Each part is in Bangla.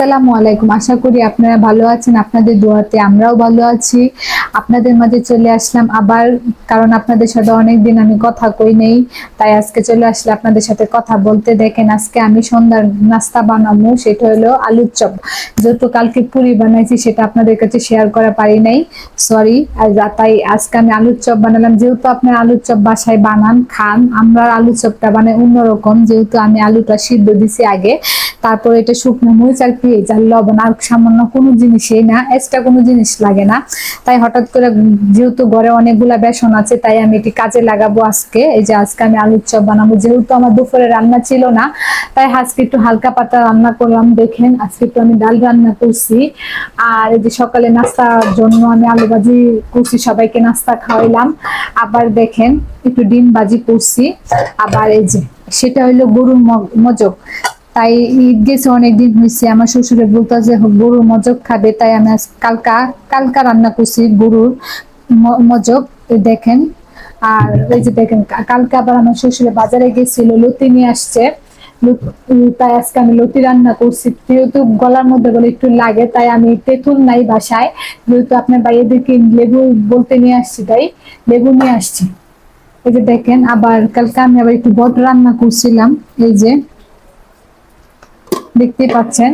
আসসালামু আলাইকুম। আশা করি আপনারা ভালো আছেন। আপনাদের দোয়াতে আমরাও ভালো আছি। আপনাদের মাঝে চলে আসলাম আবার, কারণ আপনাদের সাথে অনেকদিন আমি কথা কই নেই। তাই আজকে চলে আসলে আপনাদের সাথে কথা বলতে। দেখেন, আজকে আমি সন্ধ্যার নাস্তা বানাবো। সেটা হলো আলুর চপ। যেহেতু কালকে পুরি বানাইছি, সেটা আপনাদের কাছে শেয়ার করা পারি নাই। সরি আর তাই আজকে আমি আলুর চপ বানালাম। যেহেতু আপনার আলুর চপ বাসায় বানান, খান আমরা আলুর চপটা বানাই অন্যরকম। যেহেতু আমি আলুটা সিদ্ধ দিছি আগে তারপর এটা শুকনো মরিচ আর পেঁয়াজ আর লবণ আর সামান্য কোনো জিনিসই না এক্সট্রা কোনো জিনিস লাগে না। তাই হঠাৎ করে যেহেতু ঘরে অনেকগুলা বেসন আছে, তাই আমি এটি কাজে লাগাবো আজকে। এই যে আজকে আমি আলুর চপ বানাবো, যেহেতু আমার দুপুরে রান্না ছিল না, তাই আজকে একটু হালকা পাতা রান্না করলাম। দেখেন, আজকে একটু আমি ডাল রান্না করছি। আর এই যে সকালে নাস্তার জন্য আমি আলু ভাজি করছি, সবাইকে নাস্তা খাওয়াইলাম। আবার দেখেন, একটু ডিম ভাজি করছি। আবার এই যে, সেটা হইল গরুর মজক। তাই ঈদ গেছে, অনেকদিন হয়েছে আমার শ্বশুরে বলতেছে গরুর মজক খাবে। তাই আমি কালকা কালকা রান্না করছি গরুর মজক দেখেন। আর এই যে দেখেন কালকে আবার আমার শ্বশুরে বাজারে গেছিল, লতি নিয়ে আসছে। তাই আজকে আমি লতি রান্না করছি। যেহেতু গলার মধ্যে বলে একটু লাগে, তাই আমি তেঁতুল নাই বাসায়। যেহেতু আপনার বাইরেদেরকে লেবু বলতে নিয়ে আসছি তাই, লেবু নিয়ে আসছি। এই যে দেখেন, আবার কালকে আমি আবার একটু বট রান্না করছিলাম। এই যে দেখতে পাচ্ছেন।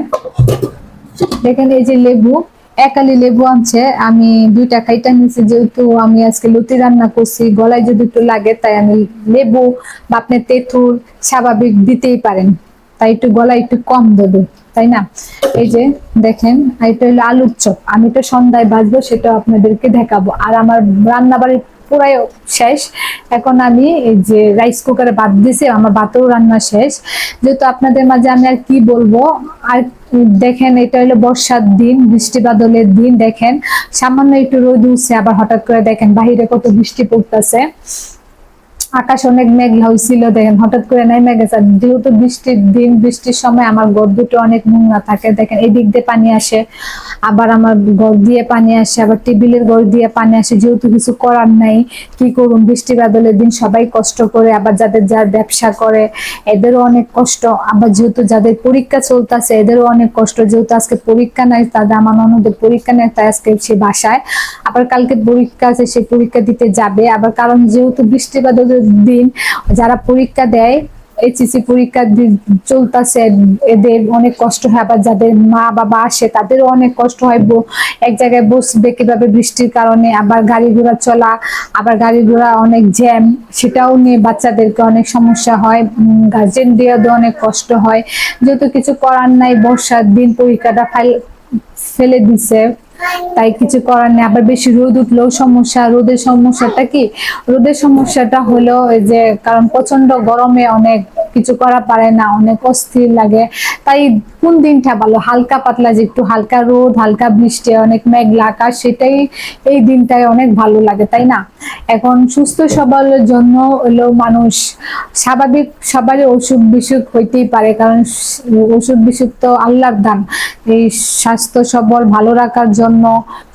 দেখেন এই যে লেবু, একালি লেবু আনছে। আমি দুইটা খাইটা নিয়েছি যেহেতু আমি আজকে লুতি রান্না করছি, গলায় যদি একটু লাগে, তাই আমি লেবু বা আপনি তেঁতুল স্বাভাবিক দিতেই পারেন। তাই একটু গলায় একটু কম দেবে, তাই না? এই যে দেখেন এটা হলো আলুর চপ। আমি তো সন্ধ্যায় বাজবো সেটা আপনাদেরকে দেখাবো। আর আমার রান্না বাড়ির পুরাই শেষ। এখন আমি এই যে রাইস কুকারে ভাত দিছি আমার ভাতেও রান্না শেষ। যেহেতু আপনাদের মাঝে আমি আর কি বলব, আর দেখেন, এটা হলো বর্ষার দিন, বৃষ্টি বাদলের দিন, দেখেন। সামান্য একটু রোদ উঠছে, আবার হঠাৎ করে দেখেন, বাহিরে কত বৃষ্টি পড়তেছে। আকাশ অনেক মেঘলা হয়েছিল দেখেন হঠাৎ করে গেছে আর যেহেতু বৃষ্টির দিন, বৃষ্টির সময় আমার ঘর দুটো অনেক নোংরা থাকে, দেখেন এদিক দিয়ে পানি আসে, আবার আমার ঘর দিয়ে পানি আসে, আবার টেবিলের ঘর দিয়ে পানি আসে, যেহেতু কিছু করার নাই, কি করুন বৃষ্টি বাদলের দিন সবাই কষ্ট করে, আবার যাদের যার ব্যবসা করে, এদেরও অনেক কষ্ট। আবার যেহেতু যাদের পরীক্ষা চলতেছে, এদেরও অনেক কষ্ট। যেহেতু আজকে পরীক্ষা নাই, তাদের আমার ননদের পরীক্ষা নেই, তাই আজকে সে বাসায়। আবার কালকে পরীক্ষা আছে, সে পরীক্ষা দিতে যাবে। আবার কারণ যেহেতু বৃষ্টি বাদলের দিন যারা পরীক্ষা দেয় এইচএসসি পরীক্ষা দি- চলতেছে, এদের অনেক কষ্ট হয়, আবার যাদের মা বাবা আসে তাদেরও অনেক কষ্ট হয় এক জায়গায় বসবে কীভাবে বৃষ্টির কারণে, আবার গাড়ি ঘোড়া চলা, আবার গাড়ি ঘোড়া অনেক জ্যাম, সেটাও নিয়ে বাচ্চাদেরকে অনেক সমস্যা হয়। গার্জেন দিয়ে অনেক কষ্ট হয়। যেহেতু কিছু করার নাই, বর্ষার দিন পরীক্ষাটা ফাইল ফেলে দিছে। তাই কিছু করার নেই। আবার বেশি রোদ উঠলেও সমস্যা। রোদের সমস্যাটা কি? রোদের সমস্যাটা হলো যে, কারণ প্রচণ্ড গরমে অনেক কিছু করা পারে না, অনেক অস্থির লাগে। তাই কোন দিনটা ভালো? হালকা পাতলা যে একটু হালকা রোদ, হালকা বৃষ্টি, অনেক মেঘলা আকাশ, সেটাই এই দিনটাই অনেক ভালো লাগে, তাই না? এখন সুস্থ সবলের জন্য হলো মানুষ স্বাভাবিক সবারই অসুখ বিসুখ হইতেই পারে, কারণ অসুখ বিসুখ তো আল্লাহর দান। এই স্বাস্থ্য সবল, ভালো রাখার জন্য,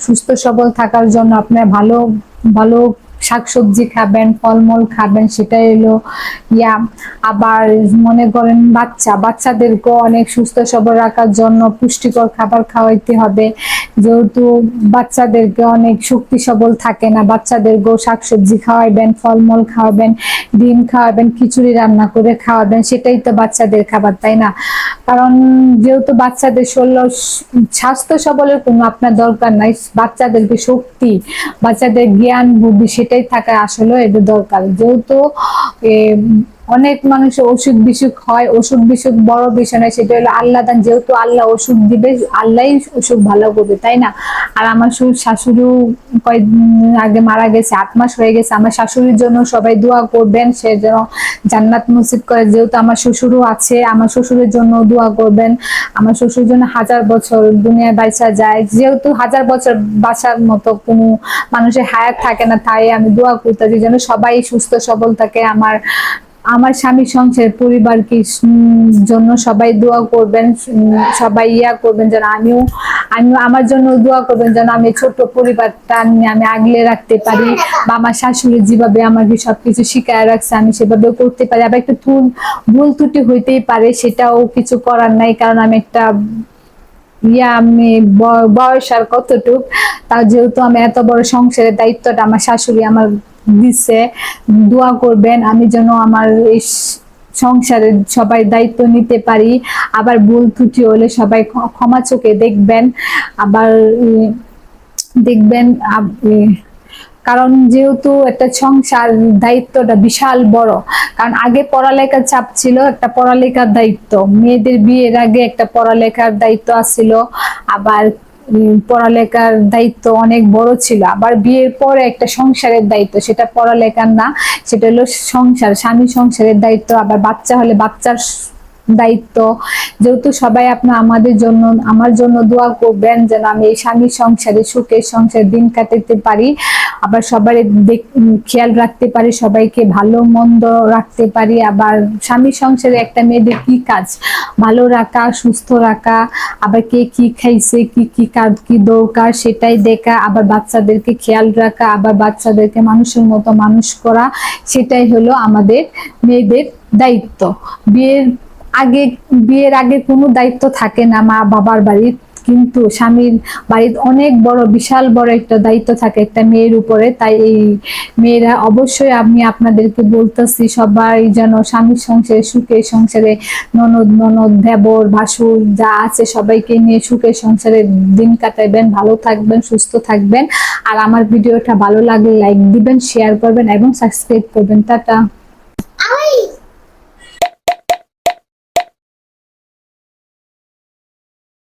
সুস্থ সবল থাকার জন্য আপনার ভালো ভালো শাকসবজি খাবেন, ফলমূল খাবেন সেটাই হলো ইয়া, আবার মনে করেন বাচ্চা, বাচ্চাদেরকেও অনেক সুস্থ সবল রাখার জন্য পুষ্টিকর খাবার খাওয়াইতে হবে। যেহেতু বাচ্চাদেরকে অনেক শক্তি সবল থাকে না, বাচ্চাদেরকেও শাকসবজি খাওয়াইবেন, ফলমূল খাওয়াবেন, ডিম খাওয়াবেন, খিচুড়ি রান্না করে খাওয়াবেন, সেটাই তো বাচ্চাদের খাবার, তাই না? কারণ যেহেতু বাচ্চাদের শরীর স্বাস্থ্য সবলের কোনো আপনার দরকার নাই, বাচ্চাদেরকে শক্তি, বাচ্চাদের জ্ঞান, বুদ্ধি, সেটাই থাকা আসলে এটা দরকার। যেহেতু অনেক মানুষের অসুখ বিসুখ হয় অসুখ বিসুখ বড় বিষয় নয়, সেটা হলো আল্লাহ দান, যেহেতু আল্লাহ অসুখ দিবে আল্লাহই অসুখ ভালো করবে, তাই না? আর আমার শ্বশুর, শাশুড়িও কয়েকদিন আগে মারা গেছে, আট মাস হয়ে গেছে, আমার শাশুড়ির জন্য সবাই দোয়া করবেন, সে যেন জান্নাত মসজিদ করে, যেহেতু আমার শ্বশুরও আছে, আমার শ্বশুরের জন্য দোয়া করবেন, আমার শ্বশুর জন্য হাজার বছর দুনিয়ায় বাইসা যায়, যেহেতু হাজার বছর বাঁচার মতো কোনো মানুষের হায়াত থাকে না, তাই আমি দোয়া করতেছি যেন সবাই সুস্থ, সবল থাকে, আমার আমার স্বামী সংসার, পরিবারকে জন্য সবাই দোয়া করবেন সবাই ইয়া করবেন যেন আমিও আমি আমার জন্য দোয়া করবেন যেন আমি ছোট পরিবারটা আমি আগলে রাখতে পারি, বা আমার শাশুড়ি যেভাবে আমাকে সবকিছু শিখায় রাখছে, আমি সেভাবেও করতে পারি। আবার একটু ভুল ত্রুটি হইতেই পারে, সেটাও কিছু করার নাই, কারণ আমি একটা ইয়া, আমি বয়স আর কতটুক তা যেহেতু আমি এত বড় সংসারের দায়িত্বটা আমার শাশুড়ি আমার দিছে, দোয়া করবেন, আমি যেন আমার এই স- সংসারের সবাই দায়িত্ব নিতে পারি। আবার ভুল ত্রুটি হলে সবাই ক্ষমা চোখে দেখবেন। আবার দেখবেন কারণ যেহেতু একটা সংসার দায়িত্বটা বিশাল বড়, কারণ আগে পড়ালেখার চাপ ছিল একটা পড়ালেখার দায়িত্ব। মেয়েদের বিয়ের আগে একটা পড়ালেখার দায়িত্ব আসছিল আবার পড়ালেখার দায়িত্ব অনেক বড় ছিল। আবার বিয়ের পরে একটা সংসারের দায়িত্ব, সেটা পড়ালেখার না, সেটা হলো সংসার, স্বামী সংসারের দায়িত্ব, আবার বাচ্চা হলে বাচ্চার দায়িত্ব যেহেতু সবাই আপনার আমাদের জন্য আমার জন্য দোয়া করবেন যেন আমি এই স্বামীর সংসারে, সুখের সংসারে দিন কাটাতে পারি। আবার সবার খেয়াল রাখতে পারি, সবাইকে ভালো, মন্দ রাখতে পারি। আবার স্বামী সংসারে একটা মেয়েদের কি কাজ? ভালো রাখা, সুস্থ রাখা, আবার কে কি খাইছে, কি কি কাজ, কি দরকার সেটাই দেখা, আবার বাচ্চাদেরকে খেয়াল রাখা, আবার বাচ্চাদেরকে মানুষের মতো মানুষ করা, সেটাই হলো আমাদের মেয়েদের দায়িত্ব। বিয়ের আগে, বিয়ের আগে কোনো দায়িত্ব থাকে না মা বাবার বাড়ির, কিন্তু স্বামীর বাড়ির অনেক বড়, বিশাল বড় একটা দায়িত্ব থাকে একটা মেয়ের উপরে। তাই এই মেয়েরা অবশ্যই আমি আপনাদেরকে বলতেছি, সবাই যেন স্বামীর সংসারে সুখে সংসারে, ননদ ননদ, দেবর, ভাসুর যা আছে সবাইকে নিয়ে সুখে সংসারে দিন কাটাবেন ভালো থাকবেন, সুস্থ থাকবেন। আর আমার ভিডিওটা ভালো লাগলে লাইক দিবেন, শেয়ার করবেন এবং সাবস্ক্রাইব করবেন। টাটা।